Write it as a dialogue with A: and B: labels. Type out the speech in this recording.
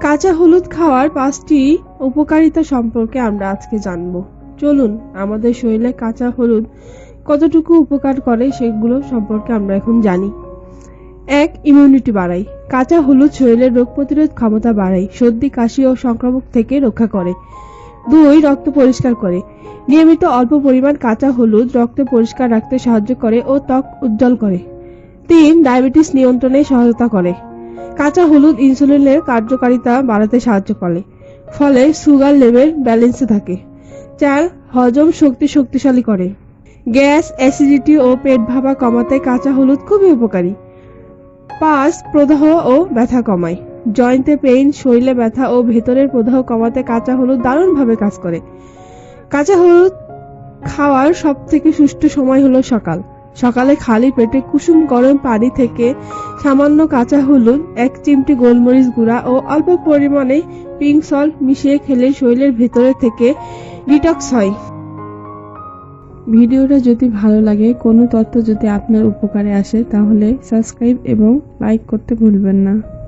A: কাঁচা হলুদ খাওয়ার পাঁচটি উপকারিতা সম্পর্কে আমরা আজকে জানব। চলুন, আমাদের শরীরে কাঁচা হলুদ কতটুকু উপকার করে সেগুলো সম্পর্কে আমরা এখন জানি। এক ইমিউনিটি বাড়ায় কাঁচা হলুদ শরীরের রোগ প্রতিরোধ ক্ষমতা বাড়ায়, সর্দি, কাশি ও সংক্রমক থেকে রক্ষা করে। দুই, রক্ত পরিষ্কার করে। নিয়মিত অল্প পরিমাণ কাঁচা হলুদ রক্ত পরিষ্কার রাখতে সাহায্য করে ও ত্বক উজ্জ্বল করে। তিন, ডায়াবেটিস নিয়ন্ত্রণে সহায়তা করে। কাঁচা হলুদ ইনসুলিনের কার্যকারিতা বাড়াতে সাহায্য করে, ফলে সুগার লেভেল ব্যালেন্সে থাকে। চার হজম শক্তি শক্তিশালী করে। গ্যাস, অ্যাসিডিটি ও পেট ভাবা কমাতে কাঁচা হলুদ খুবই উপকারী। পাঁচ, প্রদাহ ও ব্যথা কমায়। জয়েন্টে পেইন, শরীরে ব্যথা ও ভেতরের প্রদাহ কমাতে কাঁচা হলুদ দারুণভাবে কাজ করে। কাঁচা হলুদ খাওয়ার সব থেকে সুষ্ঠু সময় হলো সকাল। সকালে খালি পেটে কুসুম গরম পানি থেকে সামান্য কাঁচা হলুদ, এক চিমটি গোলমরিচ গুঁড়া ও অল্প পরিমাণে পিঙ্ক সল্ট মিশিয়ে খেলে শরীরের ভেতরে থেকে ডিটক্স হয়। ভিডিওটা যদি ভালো লাগে, কোনো তথ্য যদি আপনার উপকারে আসে, তাহলে সাবস্ক্রাইব এবং লাইক করতে ভুলবেন না।